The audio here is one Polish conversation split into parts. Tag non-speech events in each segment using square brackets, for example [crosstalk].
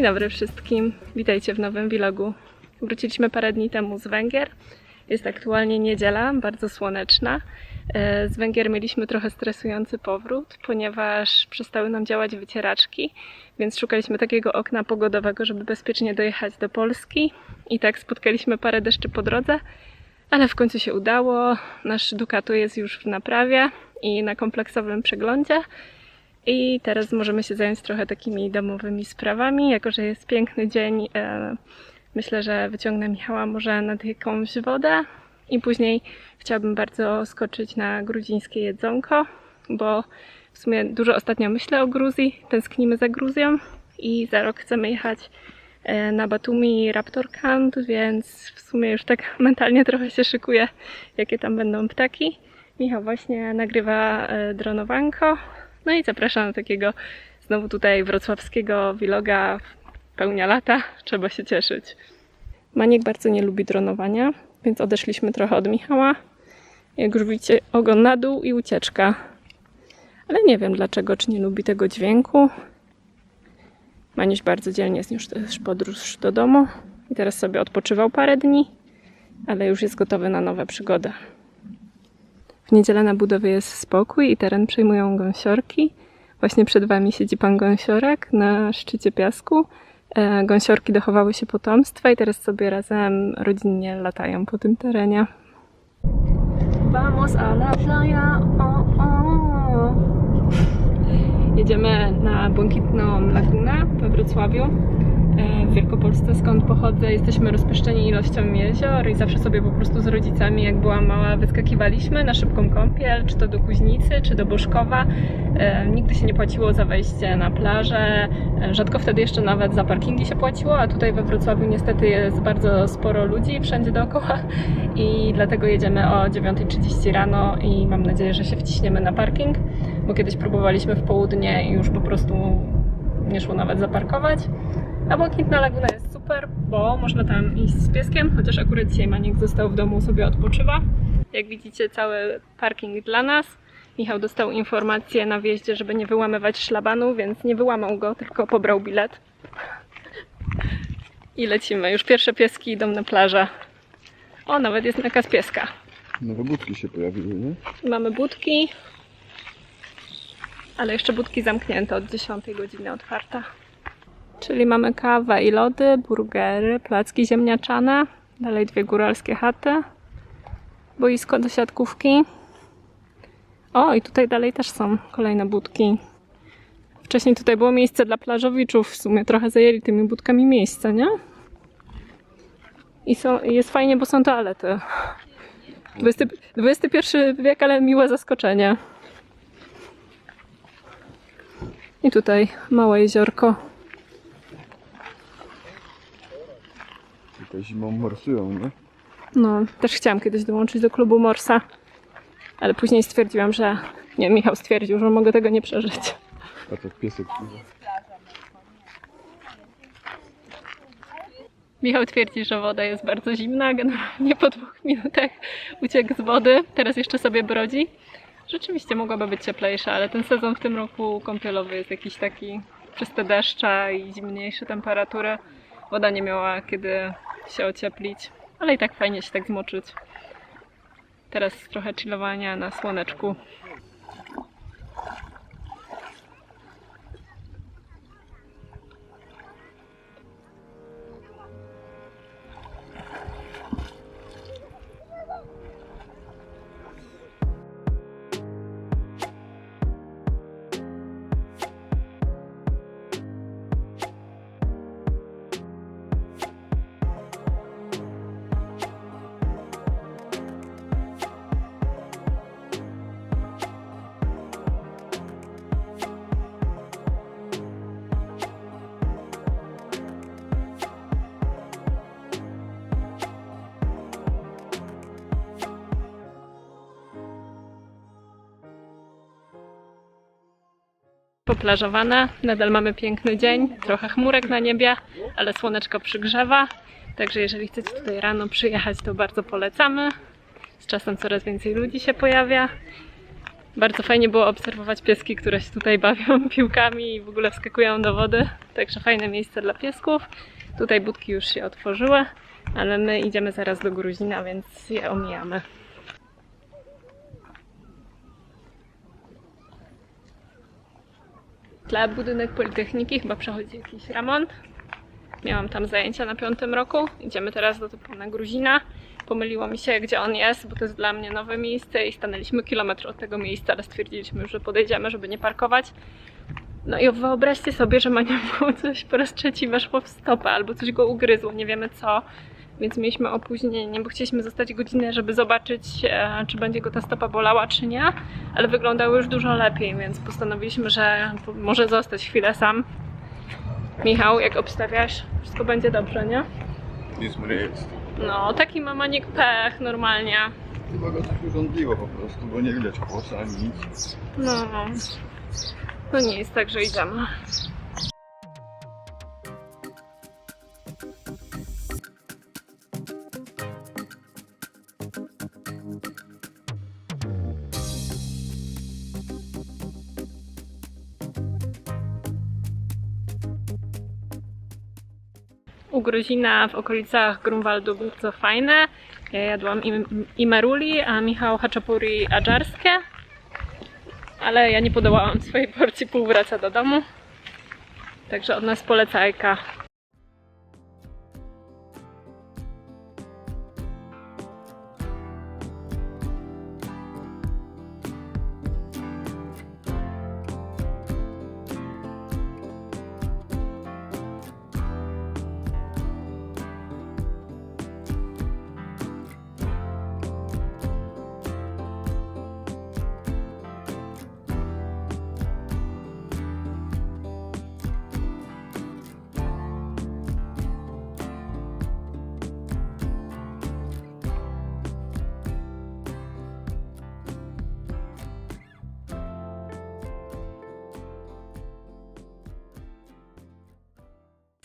Dzień dobry wszystkim, witajcie w nowym vlogu. Wróciliśmy parę dni temu z Węgier. Jest aktualnie niedziela, bardzo słoneczna. E, Z Węgier mieliśmy trochę stresujący powrót, ponieważ przestały nam działać wycieraczki, więc szukaliśmy takiego okna pogodowego, żeby bezpiecznie dojechać do Polski. I tak spotkaliśmy parę deszczy po drodze, ale w końcu się udało. Nasz Ducato jest już w naprawie i na kompleksowym przeglądzie. I teraz możemy się zająć trochę takimi domowymi sprawami. Jako, że jest piękny dzień, e, myślę, że wyciągnę Michała może nad jakąś wodę. I później chciałabym bardzo skoczyć na gruzińskie jedzonko, bo w sumie dużo ostatnio myślę o Gruzji, tęsknimy za Gruzją i za rok chcemy jechać e, na Batumi Raptor Camp, więc w sumie już tak [laughs] mentalnie trochę się szykuję, jakie tam będą ptaki. Michał właśnie nagrywa e, dronowanko, no i zapraszam do takiego znowu tutaj wrocławskiego vloga pełnia lata. Trzeba się cieszyć. Maniek bardzo nie lubi dronowania, więc odeszliśmy trochę od Michała. Jak już widzicie, ogon na dół i ucieczka. Ale nie wiem dlaczego, czy nie lubi tego dźwięku. Maniuś bardzo dzielnie zniósł też podróż do domu i teraz sobie odpoczywał parę dni, ale już jest gotowy na nowe przygody. W niedzielę na budowie jest spokój i teren przejmują gąsiorki. Właśnie przed Wami siedzi pan gąsiorek na szczycie piasku. E, Gąsiorki dochowały się potomstwa i teraz sobie razem rodzinnie latają po tym terenie. Vamos a la playa, o, o. Jedziemy na Błękitną Lagunę we Wrocławiu, w Wielkopolsce, skąd pochodzę. Jesteśmy rozpieszczeni ilością jezior i zawsze sobie po prostu z rodzicami, jak byłam mała, wyskakiwaliśmy na szybką kąpiel, czy to do Kuźnicy, czy do Boszkowa. E, Nigdy się nie płaciło za wejście na plażę, e, rzadko wtedy jeszcze nawet za parkingi się płaciło, a tutaj we Wrocławiu niestety jest bardzo sporo ludzi wszędzie dookoła i dlatego jedziemy o 9.30 rano i mam nadzieję, że się wciśniemy na parking, bo kiedyś próbowaliśmy w południe i już po prostu nie szło nawet zaparkować. A Błękitna Laguna jest super, bo można tam iść z pieskiem, chociaż akurat dzisiaj Maniek został w domu, sobie odpoczywa. Jak widzicie, cały parking dla nas. Michał dostał informację na wjeździe, żeby nie wyłamywać szlabanu, więc nie wyłamał go, tylko pobrał bilet. I lecimy. Już pierwsze pieski idą na plażę. O, nawet jest nakaz pieska. Nowe budki się pojawiły, nie? Mamy budki, ale jeszcze budki zamknięte od 10 godziny otwarta. Czyli mamy kawę i lody, burgery, placki ziemniaczane, dalej dwie góralskie chaty, boisko do siatkówki. O, i tutaj dalej też są kolejne budki. Wcześniej tutaj było miejsce dla plażowiczów, w sumie trochę zajęli tymi budkami miejsce, nie? I są, jest fajnie, bo są toalety. 20, XXI wiek, ale miłe zaskoczenie. I tutaj małe jeziorko. Tylko zimą morsują, nie? No, też chciałam kiedyś dołączyć do klubu Morsa, ale później stwierdziłam, że nie, Michał stwierdził, że mogę tego nie przeżyć. A to piesek. Michał twierdzi, że woda jest bardzo zimna, generalnie po dwóch minutach uciekł z wody, teraz jeszcze sobie brodzi. Rzeczywiście mogłaby być cieplejsza, ale ten sezon w tym roku kąpielowy jest jakiś taki przez te deszcze i zimniejsze temperatury. Woda nie miała kiedy się ocieplić, ale i tak fajnie się tak zmoczyć. Teraz trochę chillowania na słoneczku. Poplażowane. Nadal mamy piękny dzień, trochę chmurek na niebie, ale słoneczko przygrzewa. Także jeżeli chcecie tutaj rano przyjechać, to bardzo polecamy. Z czasem coraz więcej ludzi się pojawia. Bardzo fajnie było obserwować pieski, które się tutaj bawią [laughs] piłkami i w ogóle wskakują do wody. Także fajne miejsce dla piesków. Tutaj budki już się otworzyły, ale my idziemy zaraz do Gruzina, więc je omijamy. Tle budynek Politechniki, chyba przechodzi jakiś remont. Miałam tam zajęcia na piątym roku. Idziemy teraz do typu na Gruzina. Pomyliło mi się, gdzie on jest, bo to jest dla mnie nowe miejsce i stanęliśmy kilometr od tego miejsca, ale stwierdziliśmy, że podejdziemy, żeby nie parkować. No i wyobraźcie sobie, że Maniamu [laughs] coś po raz trzeci weszło w stopę albo coś go ugryzło, nie wiemy co. Więc mieliśmy opóźnienie, bo chcieliśmy zostać godzinę, żeby zobaczyć, e, czy będzie go ta stopa bolała, czy nie. Ale wyglądało już dużo lepiej, więc postanowiliśmy, że może zostać chwilę sam. Michał, jak obstawiasz, wszystko będzie dobrze, nie? Jest mnie jest. No, taki ma manik pech normalnie. Chyba go tak urządliło po prostu, bo nie widać włosa ani nic. No, no nie jest tak, że idziemy. U Gruzina w okolicach Grunwaldu bardzo fajne. Ja jadłam im- imeruli, a Michał haczapuri adżarskie ale ja nie podołałam swojej porcji, pół wraca do domu. Także od nas polecajka.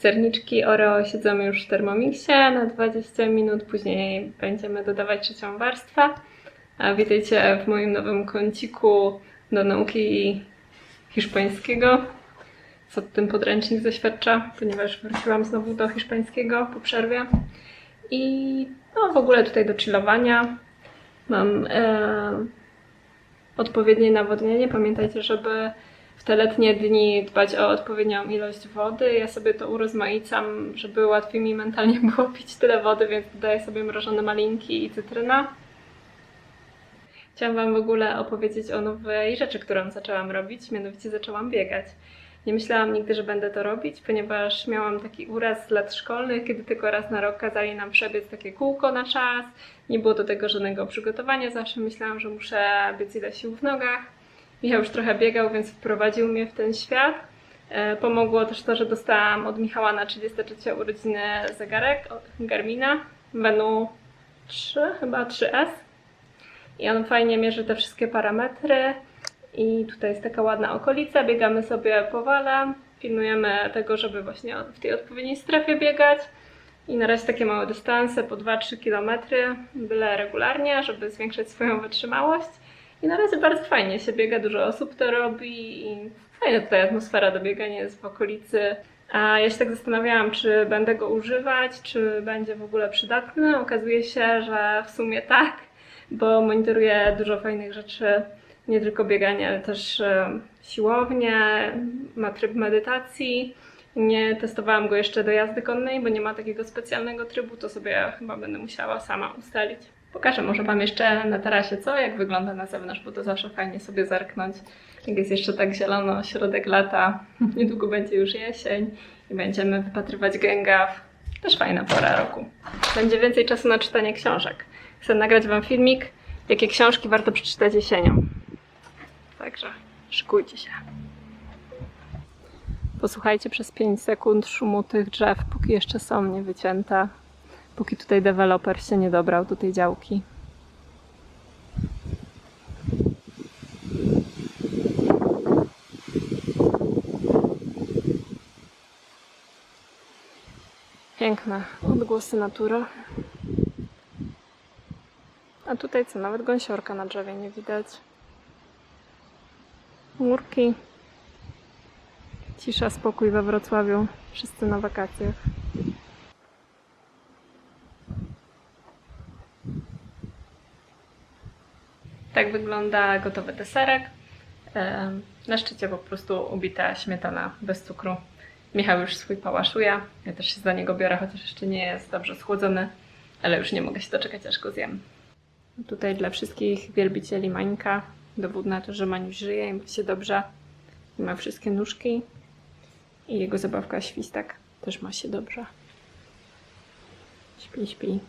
Serniczki Oreo siedzą już w Thermomixie na 20 minut, później będziemy dodawać trzecią warstwę. A witajcie w moim nowym kąciku do nauki hiszpańskiego. Co ten podręcznik zaświadcza, ponieważ wróciłam znowu do hiszpańskiego po przerwie. I no, w ogóle tutaj do chillowania. Mam e, odpowiednie nawodnienie. Pamiętajcie, żeby w te letnie dni dbać o odpowiednią ilość wody. Ja sobie to urozmaicam, żeby łatwiej mi mentalnie [laughs] było pić tyle wody, więc dodaję sobie mrożone malinki i cytryna. Chciałam Wam w ogóle opowiedzieć o nowej rzeczy, którą zaczęłam robić, mianowicie zaczęłam biegać. Nie myślałam nigdy, że będę to robić, ponieważ miałam taki uraz z lat szkolnych, kiedy tylko raz na rok kazali nam przebiec takie kółko na czas. Nie było do tego żadnego przygotowania, zawsze myślałam, że muszę biec ile sił w nogach. Michał już trochę biegał, więc wprowadził mnie w ten świat. E, Pomogło też to, że dostałam od Michała na 33 urodziny zegarek od Garmina Venu 3, chyba 3S. I on fajnie mierzy te wszystkie parametry. I tutaj jest taka ładna okolica, biegamy sobie po wale, pilnujemy tego, żeby właśnie w tej odpowiedniej strefie biegać. I na razie takie małe dystanse po 2-3 km, byle regularnie, żeby zwiększać swoją wytrzymałość. I na razie bardzo fajnie się biega, dużo osób to robi i fajna tutaj atmosfera do biegania jest w okolicy. A ja się tak zastanawiałam, czy będę go używać, czy będzie w ogóle przydatny. Okazuje się, że w sumie tak, bo monitoruję dużo fajnych rzeczy, nie tylko bieganie, ale też e, siłownię, ma tryb medytacji. Nie testowałam go jeszcze do jazdy konnej, bo nie ma takiego specjalnego trybu, to sobie chyba będę musiała sama ustalić. Pokażę może Wam jeszcze na tarasie co, jak wygląda na zewnątrz, bo to zawsze fajnie sobie zerknąć. Jak jest jeszcze tak zielono, środek lata, [laughs] niedługo będzie już jesień i będziemy wypatrywać gęgaw. Też fajna pora roku. Będzie więcej czasu na czytanie książek. Chcę nagrać Wam filmik, jakie książki warto przeczytać jesienią. Także szykujcie się. Posłuchajcie przez 5 sekund szumu tych drzew, póki jeszcze są niewycięte. Póki tutaj deweloper się nie dobrał do tej działki. Piękne odgłosy natury. A tutaj co, nawet gąsiorka na drzewie nie widać. Murki. Cisza, spokój we Wrocławiu. Wszyscy na wakacjach. Tak wygląda gotowy deserek. Na szczycie po prostu ubita śmietana bez cukru. Michał już swój pałaszuje. Ja też się za niego biorę, chociaż jeszcze nie jest dobrze schłodzony, ale już nie mogę się doczekać, aż go zjem. Tutaj dla wszystkich wielbicieli Mańka dowód na to, że Maniuś żyje i ma się dobrze. Ma wszystkie nóżki. I jego zabawka Świstak też ma się dobrze. Śpi, śpi.